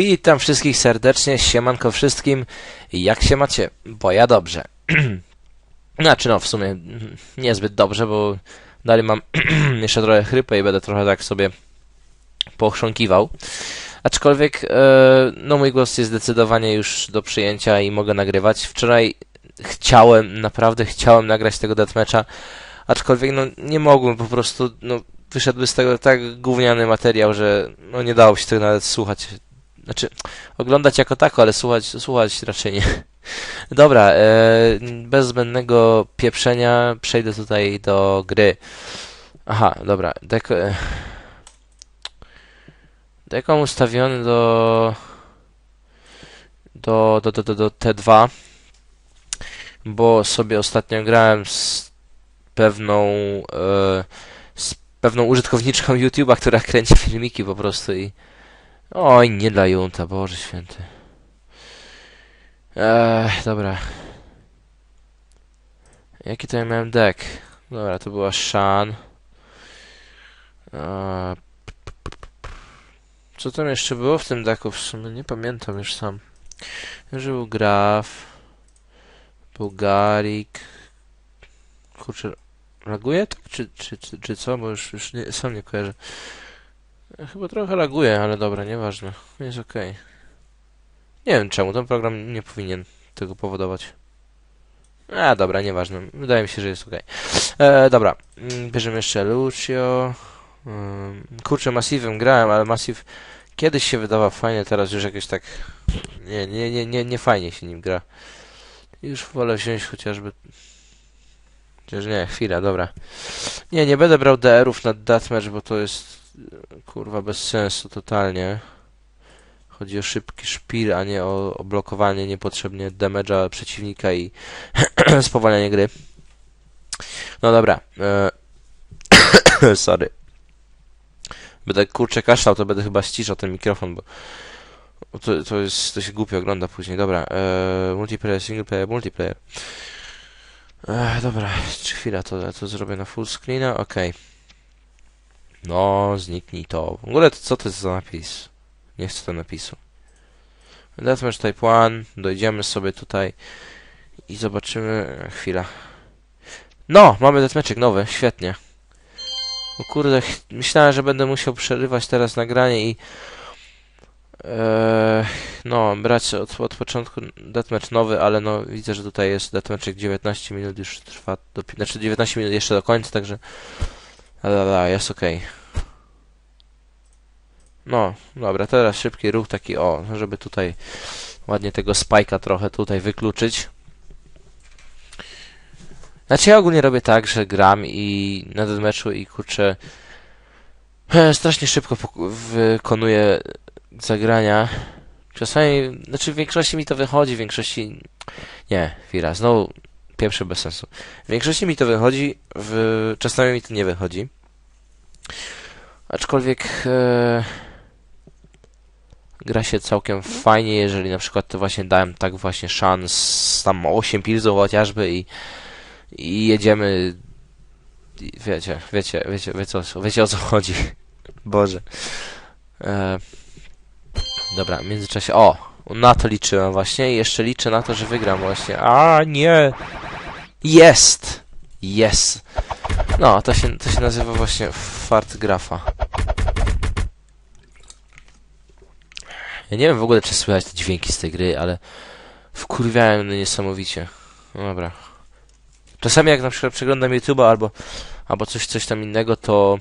Witam wszystkich serdecznie, siemanko wszystkim. Jak się macie? Bo ja dobrze. znaczy no, w sumie niezbyt dobrze, bo dalej mam jeszcze trochę chrypę i będę trochę tak sobie pochrząkiwał. Aczkolwiek, e, no mój głos jest zdecydowanie już do przyjęcia i mogę nagrywać. Wczoraj chciałem, naprawdę chciałem nagrać tego deathmatcha, aczkolwiek no nie mogłem po prostu, no wyszedłby z tego tak gówniany materiał, że no nie dało się tego nawet słuchać. Znaczy, oglądać jako tako, ale słuchać, słuchać raczej nie. Dobra, e, bez zbędnego pieprzenia przejdę tutaj do gry. Aha, dobra. Deko, e, dekom ustawiony do, do, do, do, do, do T2, bo sobie ostatnio grałem z pewną e, z pewną użytkowniczką YouTube'a, która kręci filmiki po prostu i oj, nie dla junta, Boże Święty. Eee, dobra. Jaki to ja miałem deck? Dobra, to była Shan. Eee, co tam jeszcze było w tym decku? W sumie nie pamiętam już sam. Że był Graf. Był Garik. Kurczę, laguje tak? Czy, czy, czy, czy co? Bo już, już nie, sam nie kojarzę. Chyba trochę laguje, ale dobra, nieważne. Jest okej. Nie wiem czemu, ten program nie powinien tego powodować. A, dobra, nieważne. Wydaje mi się, że jest ok. E, dobra, mm, bierzemy jeszcze Lucio. Um, kurczę, Massivem grałem, ale Massive kiedyś się wydawał fajnie, teraz już jakieś tak... Nie, nie, nie, nie, nie fajnie się nim gra. Już wolę wziąć chociażby... Chociaż nie, chwila, dobra. Nie, nie będę brał DR-ów na Deathmatch, bo to jest kurwa bez sensu totalnie. Chodzi o szybki szpil, a nie o, o blokowanie niepotrzebnie damage'a przeciwnika i spowalnianie gry. No dobra. E Sorry. Będę kurczę kaszlał, to będę chyba ściszał ten mikrofon, bo to, to jest, to się głupio ogląda później. Dobra. E multiplayer, single player, multiplayer. E dobra, czy chwila to, to zrobię na full screena? Okej. Okay. No, zniknij to. W ogóle to, co to jest za napis? Nie chcę tego napisu. Deathmatch Type 1. Dojdziemy sobie tutaj i zobaczymy... Chwila. No! Mamy deathmatchik nowy. Świetnie. O kurde, myślałem, że będę musiał przerywać teraz nagranie i e, no, brać od, od początku deathmatch nowy, ale no widzę, że tutaj jest deathmatchik 19 minut już trwa, do, znaczy 19 minut jeszcze do końca, także ale jest ok. No, dobra, teraz szybki ruch taki, o, żeby tutaj ładnie tego spajka trochę tutaj wykluczyć. Znaczy ja ogólnie robię tak, że gram i na meczu i kurczę strasznie szybko wykonuję zagrania. Czasami, znaczy w większości mi to wychodzi, w większości nie, chwila, znowu pierwszy bez sensu. W większości mi to wychodzi, w... czasami mi to nie wychodzi. Aczkolwiek e... gra się całkiem fajnie, jeżeli na przykład to właśnie dałem tak właśnie szans, tam 8 pilzów chociażby i, i jedziemy i wiecie, wiecie, wiecie, wiecie, o, wiecie o co chodzi. Boże. E... Dobra, w międzyczasie, o, na to liczyłem właśnie i jeszcze liczę na to, że wygram właśnie. A nie! Jest! Jest! No, to się, to się nazywa właśnie fart grafa. Ja nie wiem w ogóle, czy słychać te dźwięki z tej gry, ale wkurwiałem mnie niesamowicie. No dobra. Czasami jak na przykład przeglądam YouTube'a albo, albo coś, coś tam innego, to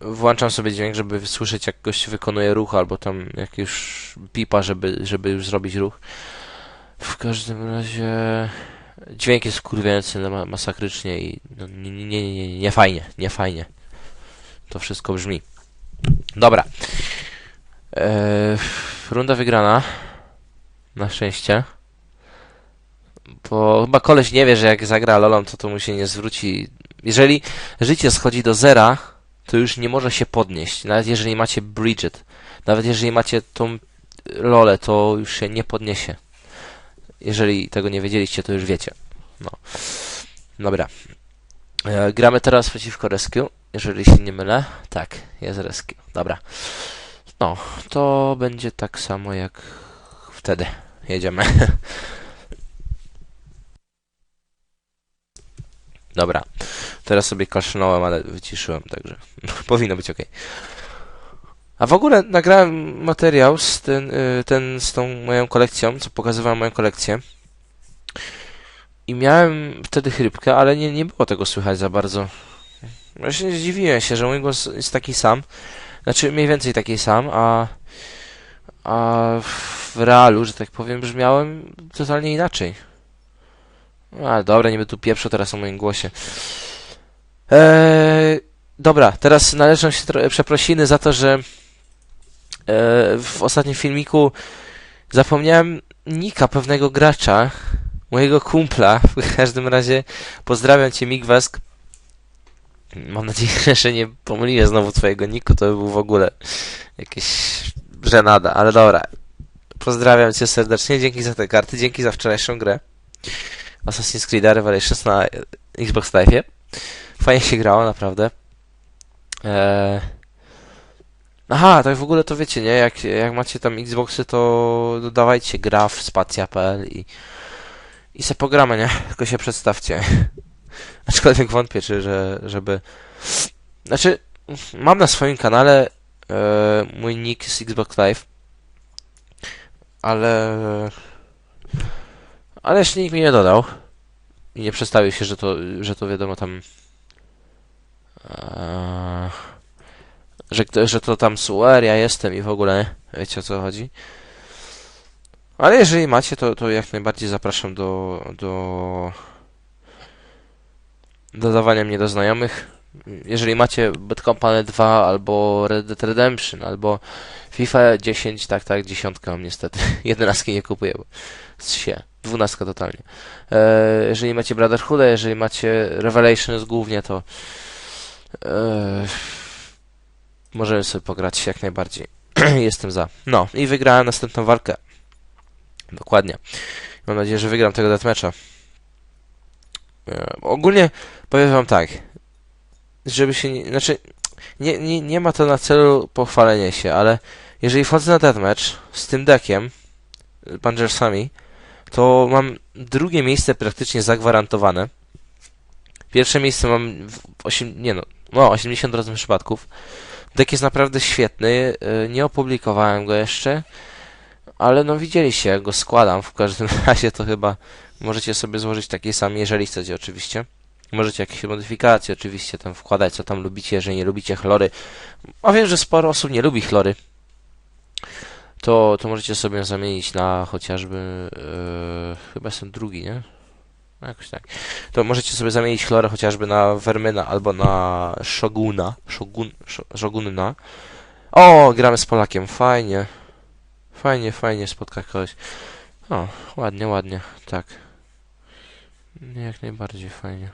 włączam sobie dźwięk, żeby słyszeć jak gość wykonuje ruch, albo tam jak już pipa, żeby, żeby już zrobić ruch. W każdym razie dźwięk jest wkurwiający no, masakrycznie i no, nie, nie, nie, nie, nie fajnie, nie fajnie. To wszystko brzmi. Dobra. Eee, runda wygrana. Na szczęście. Bo chyba koleś nie wie, że jak zagra Lolą, to to mu się nie zwróci. Jeżeli życie schodzi do zera, to już nie może się podnieść. Nawet jeżeli macie Bridget. Nawet jeżeli macie tą Lolę, to już się nie podniesie. Jeżeli tego nie wiedzieliście, to już wiecie. No. Dobra. E, gramy teraz przeciwko Rescue, jeżeli się nie mylę. Tak, jest Rescue. Dobra. No, to będzie tak samo jak wtedy. Jedziemy. Dobra. Teraz sobie kaszlnąłem, ale wyciszyłem, także powinno być ok. A w ogóle nagrałem materiał z, ten, y, ten, z tą moją kolekcją, co pokazywałem moją kolekcję. I miałem wtedy chrypkę, ale nie, nie było tego słychać za bardzo. Właśnie zdziwiłem się, że mój głos jest taki sam. Znaczy mniej więcej taki sam, a, a w realu, że tak powiem, brzmiałem totalnie inaczej. A, dobra, będę tu pieprzył teraz o moim głosie. Eee, dobra, teraz należą się przeprosiny za to, że w ostatnim filmiku zapomniałem nika pewnego gracza, mojego kumpla. W każdym razie pozdrawiam cię, Migwask. Mam nadzieję, że nie pomyliłem znowu twojego niku, to by był w ogóle jakieś żenada, ale dobra. Pozdrawiam cię serdecznie, dzięki za te karty, dzięki za wczorajszą grę. Assassin's Creed Revelations na Xbox Live. Fajnie się grało, naprawdę. Eee... Aha, tak w ogóle to wiecie, nie? Jak, jak macie tam Xboxy, to dodawajcie gra w spacja.pl i, i se pogramy, nie? Tylko się przedstawcie. Aczkolwiek wątpię, czy że, żeby... Znaczy, mam na swoim kanale e, mój nick z Xbox Live, ale... Ale jeszcze nikt mi nie dodał. I nie przedstawił się, że to, że to wiadomo tam... E, że, że to tam Suer, ja jestem i w ogóle wiecie o co chodzi. Ale jeżeli macie, to, to jak najbardziej zapraszam do, do dodawania mnie do znajomych. Jeżeli macie Bad Company 2 albo Red Dead Redemption albo FIFA 10, tak, tak, dziesiątkę mam niestety. Jedenastki nie kupuję, bo się. Dwunastka totalnie. E, jeżeli macie Brotherhooda, jeżeli macie Revelations głównie, to e, możemy sobie pograć jak najbardziej. Jestem za. No i wygrałem następną walkę. Dokładnie. Mam nadzieję, że wygram tego deathmatcha. E, ogólnie powiem wam tak. Żeby się nie, znaczy nie, nie, nie ma to na celu pochwalenie się, ale jeżeli wchodzę na deathmatch z tym deckiem, Punchersami, to mam drugie miejsce praktycznie zagwarantowane. Pierwsze miejsce mam w 8, nie no, no 80% przypadków. Deck jest naprawdę świetny, y, nie opublikowałem go jeszcze, ale no widzieliście, jak go składam. W każdym razie to chyba możecie sobie złożyć taki sam, jeżeli chcecie oczywiście. Możecie jakieś modyfikacje oczywiście tam wkładać, co tam lubicie, jeżeli nie lubicie chlory. A wiem, że sporo osób nie lubi chlory. To, to możecie sobie zamienić na chociażby, yy, chyba jestem drugi, nie? Jakoś tak. To możecie sobie zamienić chlorę chociażby na Vermina albo na Shoguna. Shogun, Sho- Shogunna. O, gramy z Polakiem, fajnie. Fajnie, fajnie spotkać kogoś. O, ładnie, ładnie, tak. Jak najbardziej fajnie.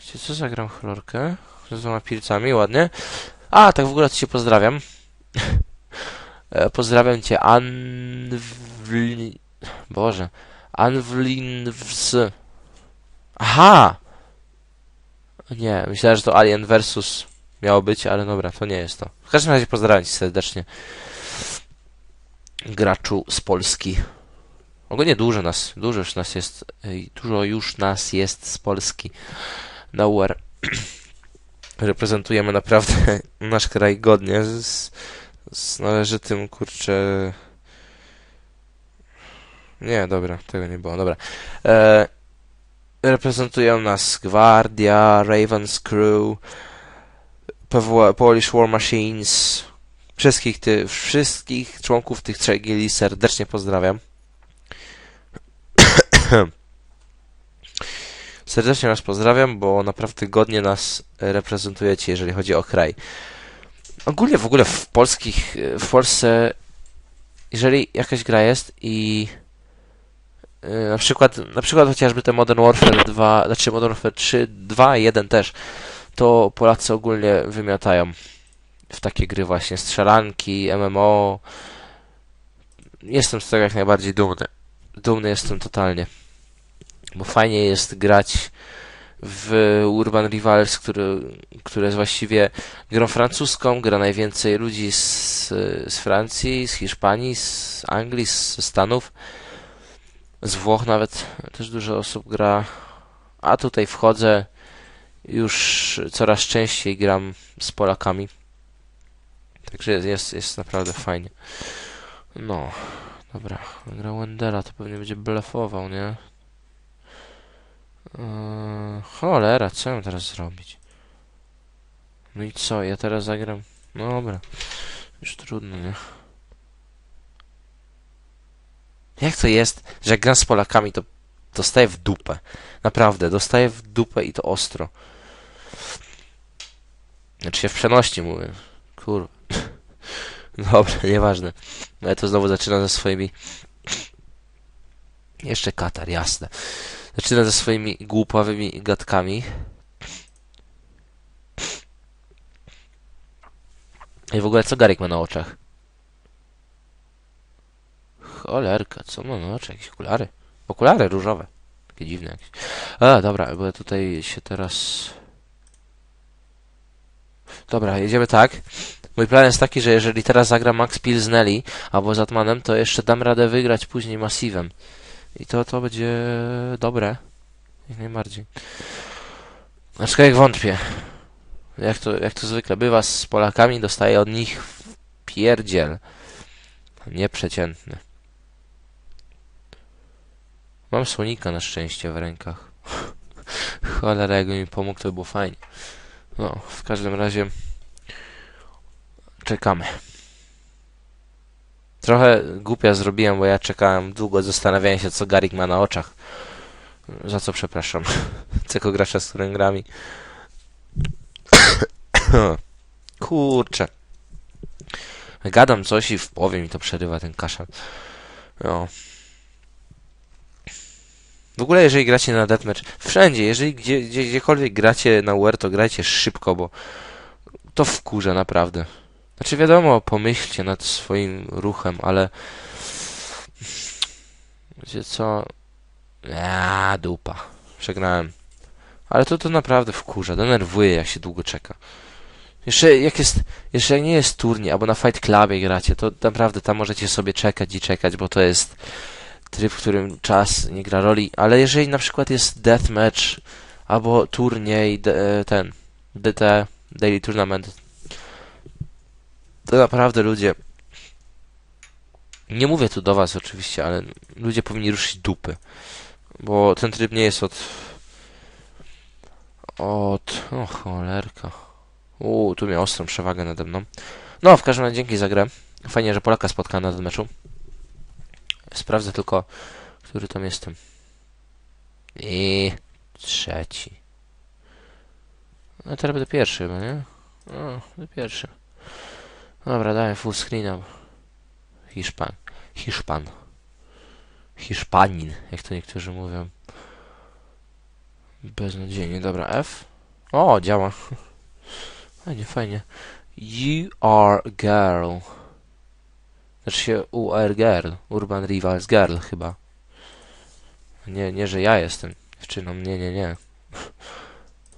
Wiecie co, zagram chlorkę z dwoma pilcami, ładnie. A, tak w ogóle to cię pozdrawiam. E, Pozdrawiam cię, Anwli... Boże. Anwlinws... Aha! Nie, myślałem, że to Alien versus miało być, ale dobra, to nie jest to. W każdym razie pozdrawiam cię serdecznie. Graczu z Polski. Ogólnie dużo nas, dużo już nas jest, dużo już nas jest z Polski UR. Reprezentujemy naprawdę nasz kraj godnie, z, z należytym, kurczę... Nie, dobra, tego nie było, dobra. E, reprezentują nas Gwardia, Ravens Crew, PW, Polish War Machines, wszystkich, ty, wszystkich członków tych trzech gili serdecznie pozdrawiam. Serdecznie Was pozdrawiam, bo naprawdę godnie nas reprezentujecie, jeżeli chodzi o kraj. Ogólnie w ogóle w polskich, w Polsce, jeżeli jakaś gra jest i na przykład, na przykład chociażby te Modern Warfare 2, znaczy Modern Warfare 3, 2, 1 też, to Polacy ogólnie wymiatają w takie gry właśnie, strzelanki, MMO. Jestem z tego jak najbardziej dumny. Dumny jestem totalnie. Bo fajnie jest grać w Urban Rivals, który, który jest właściwie grą francuską, gra najwięcej ludzi z, z Francji, z Hiszpanii, z Anglii, z Stanów, z Włoch nawet też dużo osób gra. A tutaj wchodzę, już coraz częściej gram z Polakami. Także jest, jest, naprawdę fajnie. No, dobra. Gra Wendela to pewnie będzie blefował, nie? Eee, cholera, co mam teraz zrobić? No i co, ja teraz zagram? No dobra. Już trudno, nie? Jak to jest, że jak gram z Polakami, to dostaję w dupę. Naprawdę, dostaję w dupę i to ostro. Znaczy się w przenośni mówię. Kurwa. Dobra, nieważne. Ale to znowu zaczyna ze swoimi... Jeszcze Katar, jasne. Zaczyna ze swoimi głupawymi gadkami. I w ogóle co Garek ma na oczach? Cholerka, co ma na oczach? Jakieś okulary? Okulary różowe. Takie dziwne jakieś. A, dobra, bo ja tutaj się teraz... Dobra, jedziemy tak. Mój plan jest taki, że jeżeli teraz zagram Max Pilsnelli albo z Atmanem, to jeszcze dam radę wygrać później Massivem. I to, to będzie dobre. Jak najbardziej. Aczkolwiek wątpię. Jak to, jak to zwykle bywa z Polakami, dostaję od nich pierdziel. Nieprzeciętny. Mam słonika na szczęście w rękach. Cholera, jakby mi pomógł, to by było fajnie. No, w każdym razie czekamy. Trochę głupia zrobiłem, bo ja czekałem długo, zastanawiałem się, co Garik ma na oczach. Za co przepraszam. Tylko gracza, z którym grami. Kurczę. Gadam coś i w połowie mi to przerywa ten kaszan. No. W ogóle jeżeli gracie na deathmatch, wszędzie, jeżeli gdzie, gdzie, gdziekolwiek gracie na UR, to grajcie szybko, bo to wkurza naprawdę. Znaczy wiadomo, pomyślcie nad swoim ruchem, ale wiecie co? Ja dupa. Przegnałem. Ale to to naprawdę wkurza, denerwuje jak się długo czeka. Jeszcze jak jest, jeszcze jak nie jest turniej, albo na Fight Clubie gracie, to naprawdę tam możecie sobie czekać i czekać, bo to jest tryb, w którym czas nie gra roli, ale jeżeli na przykład jest deathmatch albo turniej, de, ten DT, Daily Tournament, to naprawdę ludzie nie mówię tu do was oczywiście, ale ludzie powinni ruszyć dupy, bo ten tryb nie jest od od... o cholerka uuu, tu miał ostrą przewagę nade mną. No, w każdym razie dzięki za grę. Fajnie, że Polaka spotkałem na tym meczu Sprawdzę tylko, który tam jestem. I trzeci. No teraz będę pierwszy chyba, nie? O, będę pierwszy. Dobra, dałem full screena. Hiszpan. Hiszpan. Hiszpanin, jak to niektórzy mówią. Beznadziejnie. Dobra, F. O, działa. Fajnie, fajnie. You are girl. Znaczy się UR Girl, Urban Rivals Girl chyba. Nie, nie, że ja jestem dziewczyną, nie, nie, nie.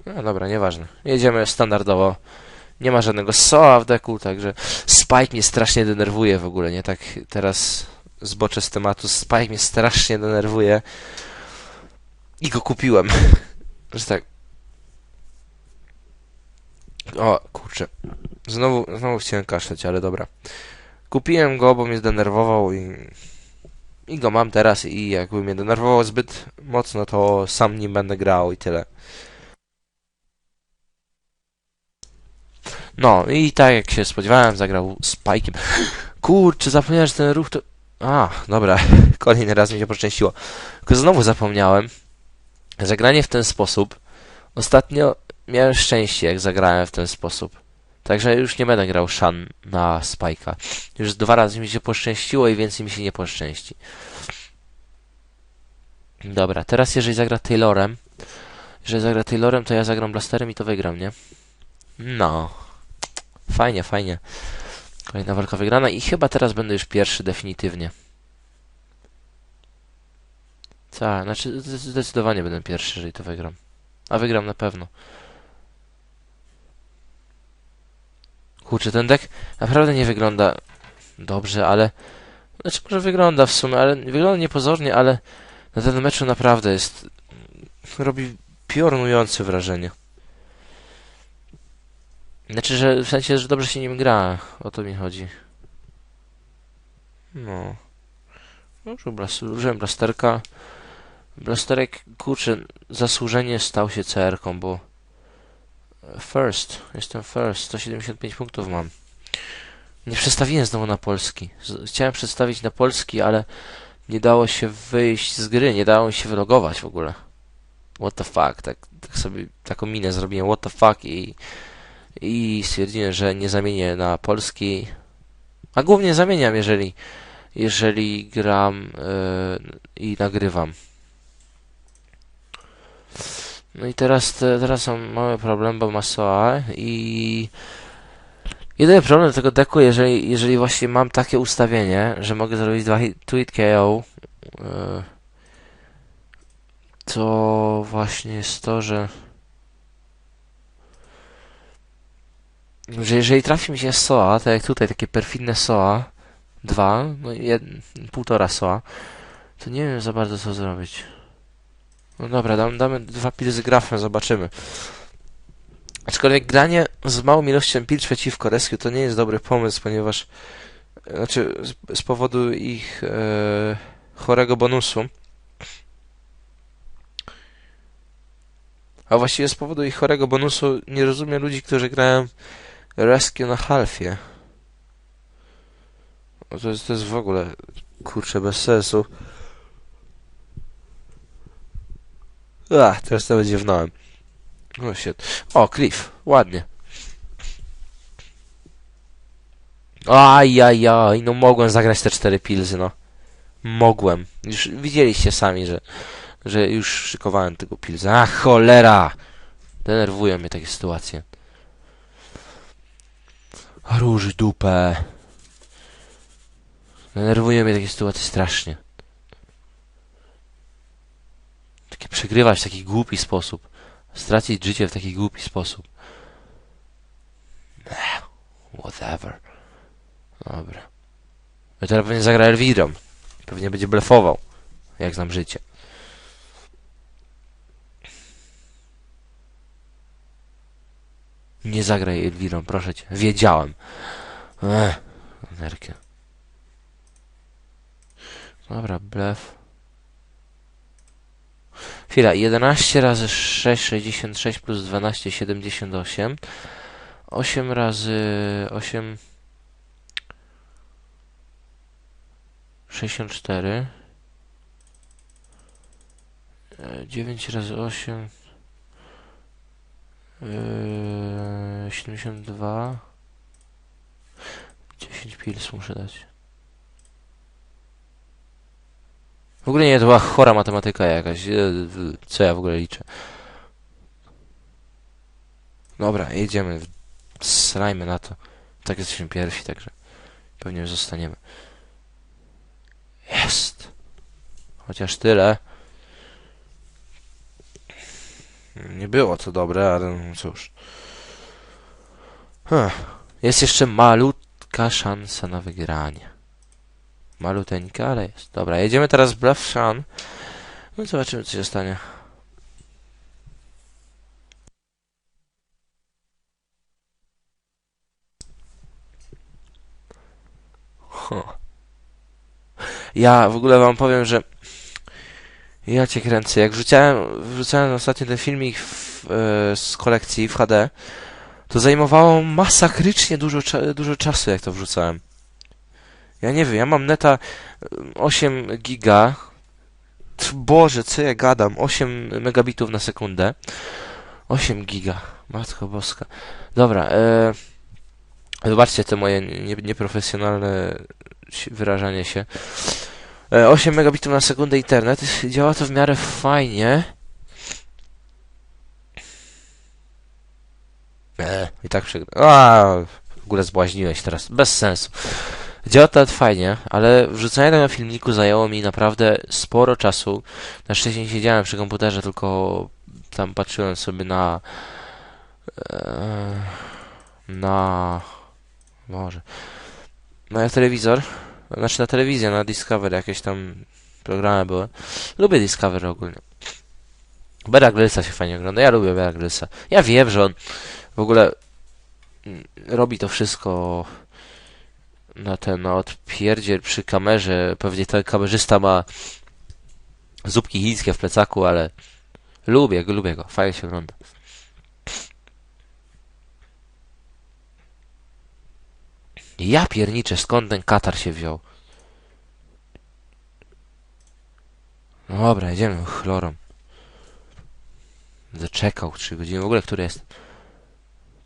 No dobra, nieważne. Jedziemy standardowo. Nie ma żadnego soa w deku, także Spike mnie strasznie denerwuje w ogóle, nie? Tak teraz zboczę z tematu. Spike mnie strasznie denerwuje. I go kupiłem. Że tak. O, kurczę. Znowu, znowu chciałem kaszleć, ale dobra. Kupiłem go, bo mnie zdenerwował i, i go mam teraz i jakby mnie denerwował zbyt mocno, to sam nim będę grał i tyle. No i tak jak się spodziewałem, zagrał Spike'iem. Kurczę, zapomniałem, że ten ruch to... A, dobra, kolejny raz mi się poszczęściło. Tylko znowu zapomniałem. Zagranie w ten sposób. Ostatnio miałem szczęście, jak zagrałem w ten sposób. Także już nie będę grał Shan na Spike'a. Już dwa razy mi się poszczęściło i więcej mi się nie poszczęści. Dobra, teraz jeżeli zagra Taylorem, jeżeli zagra Taylorem, to ja zagram Blasterem i to wygram, nie? No. Fajnie, fajnie. Kolejna walka wygrana i chyba teraz będę już pierwszy definitywnie. Tak, znaczy zdecydowanie będę pierwszy, jeżeli to wygram. A wygram na pewno. Kurczę, ten deck naprawdę nie wygląda dobrze, ale... Znaczy, może wygląda w sumie, ale wygląda niepozornie, ale na tym meczu naprawdę jest... Robi piorunujące wrażenie. Znaczy, że w sensie, że dobrze się nim gra. O to mi chodzi. No. No, użył blas- użyłem blasterka. Blasterek, kurczę, zasłużenie stał się CR-ką, bo first, jestem first, 175 punktów mam. Nie przestawiłem znowu na polski. Chciałem przedstawić na polski, ale nie dało się wyjść z gry, nie dało mi się wylogować w ogóle. What the fuck, tak, tak sobie taką minę zrobiłem, what the fuck i, i stwierdziłem, że nie zamienię na polski. A głównie zamieniam, jeżeli, jeżeli gram yy, i nagrywam. No i teraz, te, teraz mam mały problem, bo ma SOA i jedyny problem tego deku, jeżeli, jeżeli właśnie mam takie ustawienie, że mogę zrobić dwa hit, KO, yy, to właśnie jest to, że że jeżeli trafi mi się SOA, tak jak tutaj takie perfidne SOA, dwa, no jed, półtora SOA, to nie wiem za bardzo co zrobić. No dobra, dam, damy dwa pilzy grafem, zobaczymy. Aczkolwiek granie z małą ilością pil przeciwko Rescue to nie jest dobry pomysł, ponieważ znaczy z, z powodu ich e, chorego bonusu. A właściwie z powodu ich chorego bonusu nie rozumiem ludzi, którzy grają Rescue na halfie. No to jest, to jest w ogóle kurczę bez sensu. Ach, teraz to będzie wnałem. O, shit. O, Cliff. Ładnie. Ajajaj, no mogłem zagrać te cztery pilzy, no. Mogłem. Już widzieliście sami, że, że już szykowałem tego pilza. Ach, cholera! Denerwują mnie takie sytuacje. Róż dupę. Denerwują mnie takie sytuacje strasznie. Takie przegrywać w taki głupi sposób. Stracić życie w taki głupi sposób. Whatever. Dobra. No teraz pewnie zagra Elwirą. Pewnie będzie blefował. Jak znam życie. Nie zagraj Elwirą, proszę cię. Wiedziałem. Ech, nerkę. Dobra, blef. Chwila, 11 razy 6, 66 plus 12, 78. 8 razy 8, 64. E, 9 razy 8, e, 72. 10 pils muszę dać. W ogóle nie, to była chora matematyka jakaś. E, Co ja w ogóle liczę? Dobra, jedziemy. Srajmy na to. Tak jesteśmy pierwsi, także pewnie zostaniemy. Jest! Chociaż tyle. Nie było to dobre, ale no cóż. Huh. Jest jeszcze malutka szansa na wygranie. Maluteńka, ale jest. Dobra, jedziemy teraz w Bluff Shan. No i zobaczymy, co się stanie. Ja w ogóle wam powiem, że ja cię kręcę. Jak wrzucałem, wrzucałem ostatnio ten filmik w, e, z kolekcji w HD, to zajmowało masakrycznie dużo, dużo czasu, jak to wrzucałem. Ja nie wiem, ja mam neta y, 8 giga. Boże, co ja gadam? 8 megabitów na sekundę. 8 giga. Matko boska. Dobra, e, wybaczcie te moje nie, nieprofesjonalne wyrażanie się. E, 8 megabitów na sekundę internet. Działa to w miarę fajnie. E, I tak przegrałem. A, w ogóle zbłaźniłeś teraz. Bez sensu. Działa to fajnie, ale wrzucanie tego filmiku zajęło mi naprawdę sporo czasu. Na szczęście nie siedziałem przy komputerze, tylko tam patrzyłem sobie na e, na może na telewizor, znaczy na telewizję, na Discovery jakieś tam programy były. Lubię Discovery ogólnie. Bear Grylsa się fajnie ogląda. Ja lubię Bear Grylsa. Ja wiem, że on w ogóle mm, robi to wszystko na ten odpierdziel przy kamerze. Pewnie ten kamerzysta ma zupki chińskie w plecaku, ale lubię go, lubię go. Fajnie się ogląda. Ja pierniczę, skąd ten katar się wziął? No dobra, jedziemy chlorą. Zaczekał 3 godziny. W ogóle, który jest?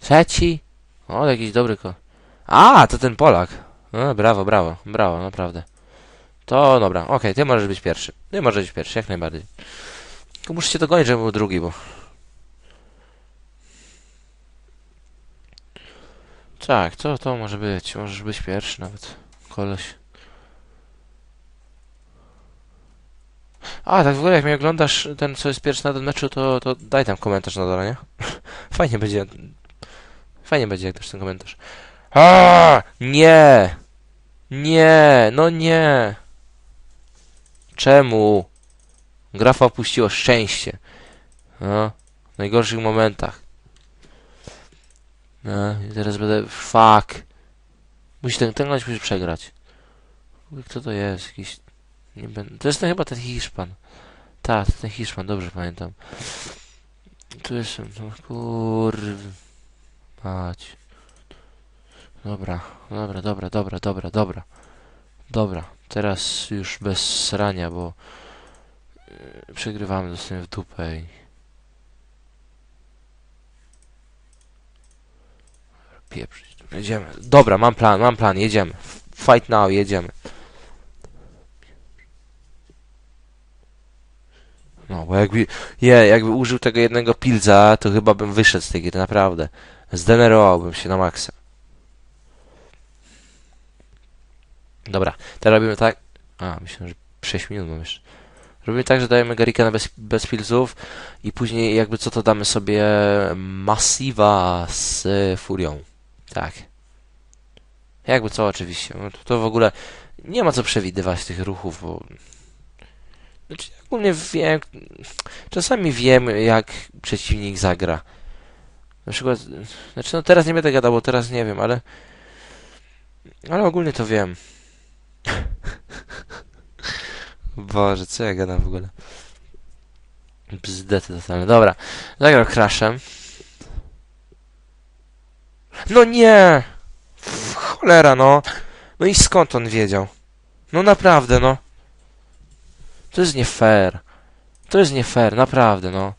Trzeci? O, jakiś dobry ko... A, to ten Polak. No, brawo, brawo, brawo, naprawdę. To dobra, okej, ty możesz być pierwszy. Ty możesz być pierwszy, jak najbardziej. Tylko muszę cię dogonić, żeby był drugi, bo... Tak, to, to może być. Możesz być pierwszy nawet. Koleś. A, tak w ogóle jak mnie oglądasz, ten co jest pierwszy na tym meczu, to, to daj tam komentarz na dole, nie? Fajnie będzie. Fajnie będzie, jak dasz ten komentarz. A, nie! Nie, no nie! Czemu? Grafa opuściło szczęście. No, w najgorszych momentach. No, i teraz będę... Fuck! Musi ten, ten gość musi przegrać. Kto to jest? Jakiś... Nie będę... To jest ten, chyba ten Hiszpan. Tak, ten Hiszpan, dobrze pamiętam. Tu jest... No, kurw... Mać. Dobra, dobra, dobra, dobra, dobra, dobra. Dobra, teraz już bez srania, bo... yy, Przegrywamy, dostaniemy w dupę i... Pieprzyć. Jedziemy. Dobra, mam plan, mam plan, jedziemy. Fight now, jedziemy. No, bo jakby, je, jakby użył tego jednego pilza, to chyba bym wyszedł z tej gry, naprawdę. Zdenerwowałbym się na maksa. Dobra, teraz robimy tak... A, myślę, że 6 minut mam jeszcze. Robimy tak, że dajemy Garika na bez, bez pilzów i później jakby co to damy sobie Massiva z Furią. Tak. Jakby co oczywiście. No to, w ogóle nie ma co przewidywać tych ruchów, bo znaczy, ogólnie wiem, czasami wiem jak przeciwnik zagra. Na przykład, znaczy no teraz nie będę gadał, bo teraz nie wiem, ale ale ogólnie to wiem. Boże, co ja gadam w ogóle? Bzdety totalne. Dobra, zagrał Crashem. No nie! Cholera, no. No i skąd on wiedział? No naprawdę, no. To jest nie fair. To jest nie fair, naprawdę, no.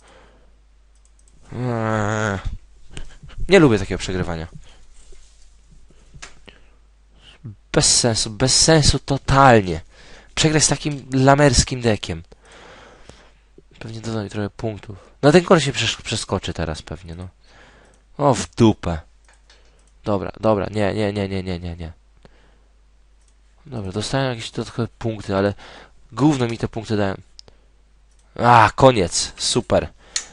Eee. Nie lubię takiego przegrywania. Bez sensu, bez sensu totalnie. Przegrać z takim lamerskim dekiem. Pewnie doda mi trochę punktów. No ten koleś się przeskoczy teraz pewnie, no. O, w dupę. Dobra, dobra, nie, nie, nie, nie, nie, nie, nie. Dobra, dostałem jakieś dodatkowe punkty, ale gówno mi te punkty dałem. A, koniec, super.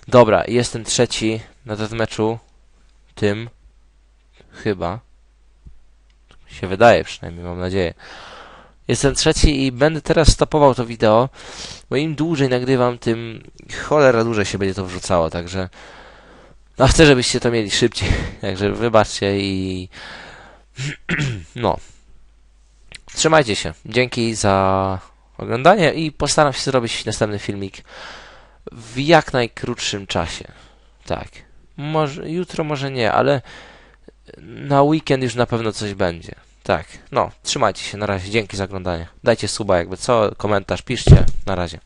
Dobra, jestem trzeci na meczu. Tym. Chyba. Się wydaje przynajmniej, mam nadzieję. Jestem trzeci i będę teraz stopował to wideo, bo im dłużej nagrywam, tym cholera dłużej się będzie to wrzucało, także no chcę, żebyście to mieli szybciej, także wybaczcie i no. Trzymajcie się. Dzięki za oglądanie i postaram się zrobić następny filmik w jak najkrótszym czasie. Tak. Może, jutro może nie, ale na weekend już na pewno coś będzie. Tak. No, trzymajcie się. Na razie. Dzięki za oglądanie. Dajcie suba jakby co, komentarz piszcie. Na razie.